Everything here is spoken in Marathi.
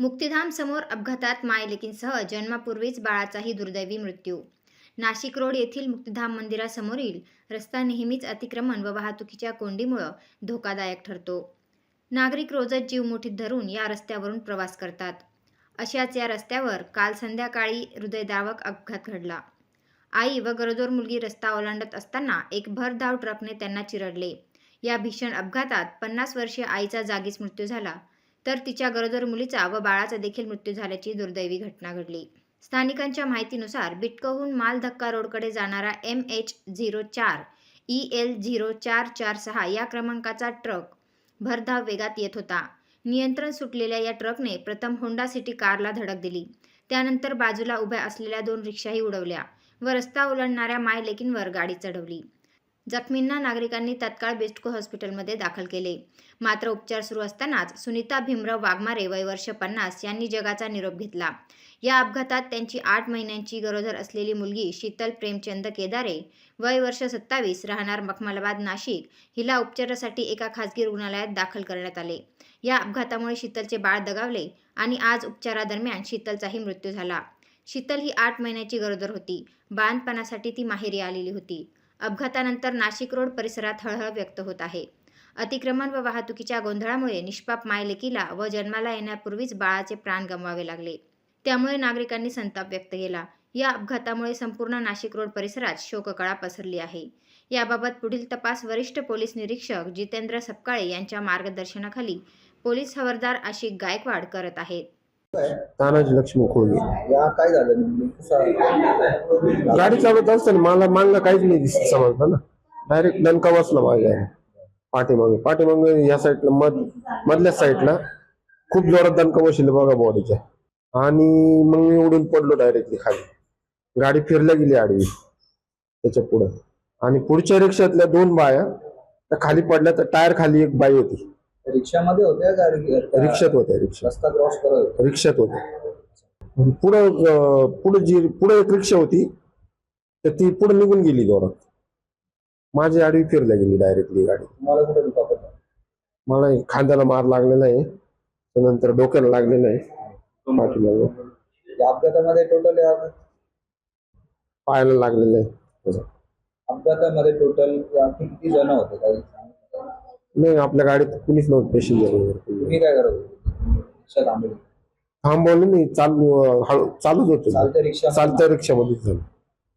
मुक्तिधाम समोर अपघातात मायलेकींसह जन्मापूर्वीच बाळाचाही दुर्दैवी मृत्यू. नाशिक रोड येथील मुक्तिधाम मंदिरासमोरील रस्ता नेहमीच अतिक्रमण व वाहतुकीच्या कोंडीमुळं धोकादायक ठरतो. नागरिक रोजच जीव मुठीत धरून या रस्त्यावरून प्रवास करतात. अशाच या रस्त्यावर काल संध्याकाळी हृदयदावक अपघात घडला. आई व गरोदर मुलगी रस्ता ओलांडत असताना एक भरधाव ट्रकने त्यांना चिरडले. या भीषण अपघातात पन्नास वर्षीय आईचा जागीच मृत्यू झाला. तर तिच्या गरोदर मुलीचा व बाळाचा देखील मृत्यू झाल्याची दुर्दैवी घटना घडली. स्थानिकांच्या माहितीनुसार बिटकहून माल धक्का रोडकडे जाणारा एम एच झिरो चार ई एल झिरो चार चार सहा या क्रमांकाचा ट्रक भरधाव वेगात येत होता. नियंत्रण सुटलेल्या या ट्रकने प्रथम होंडा सिटी कारला धडक दिली. त्यानंतर बाजूला उभ्या असलेल्या दोन रिक्षाही उडवल्या व रस्ता ओलांडणाऱ्या मायलेकींवर गाडी चढवली. जखमींना नागरिकांनी तत्काळ बेस्टको हॉस्पिटलमध्ये दाखल केले. मात्र उपचार सुरू असतानाच सुनीता भीमराव वाघमारे वय वर्ष पन्नास यांनी जगाचा निरोप घेतला. या अपघातात त्यांची आठ महिन्यांची गरोदर असलेली मुलगी शीतल प्रेमचंद केदारे वय वर्ष सत्तावीस राहणार मखमलाबाद नाशिक हिला उपचारासाठी एका खासगी रुग्णालयात दाखल करण्यात आले. या अपघातामुळे शीतलचे बाळ दगावले आणि आज उपचारादरम्यान शीतलचाही मृत्यू झाला. शीतल ही आठ महिन्याची गरोदर होती. बाळंतपणासाठी ती माहेरी आलेली होती. अपघातानंतर नाशिक रोड परिसरात हळहळ व्यक्त होत आहे. अतिक्रमण व वाहतुकीच्या गोंधळामुळे निष्पाप मायलेकीला व जन्माला येण्यापूर्वीच बाळाचे प्राण गमवावे लागले. त्यामुळे नागरिकांनी संताप व्यक्त केला. या अपघातामुळे संपूर्ण नाशिक रोड परिसरात शोककळा पसरली आहे. याबाबत पुढील तपास वरिष्ठ पोलीस निरीक्षक जितेंद्र सपकाळे यांच्या मार्गदर्शनाखाली पोलीस हवालदार आशिक गायकवाड करत आहेत. तानाजी लक्ष्मी खोळगे या काय झालं नेमकं? गाडी चालवत असताना मला मागला काहीच नाही दिसत समजलं ना. डायरेक्ट दणका बसला माझ्या पाठीमागे. पाठीमागे या साईडला मध मधल्या साईडला खूप जोरात दणका बसले बघा बॉडीच्या आणि मग मी उडून पडलो डायरेक्टली खाली. गाडी फिरल्या गेली आडवी. त्याच्या पुढं. आणि पुढच्या रिक्षातल्या दोन बाया त्या खाली पडल्या तर टायर खाली एक बाई होती. रिक्षामध्ये होत्या का रिक्षात होत्या रिक्षा रस्ता क्रॉस करत होत्या? रिक्षात होते पुढं अं, पुढं जी पुढे एक रिक्षा होती तर ती पुढे निघून गेली जोरात माझी आडवी फिरल्या गेली डायरेक्टली गाडी तुम्हाला कुठे दुखापत झाली? मला एक खांद्याला मार लागलेला आहे त्यानंतर डोक्याला लागलेला आहे पाठीमागं या अपघातामध्ये टोटल पायाला लागलेलं आहे. अपघातामध्ये टोटल किती जण होते काही? नाही आपल्या गाडीत कुणीच नव्हतं वगैरे. तुम्ही काय करत होते? रिक्षा थांबली? थांबवलं नाही चालू हळू चालूच होतं. चालत्या रिक्षा चालत्या रिक्षामध्येच झालं.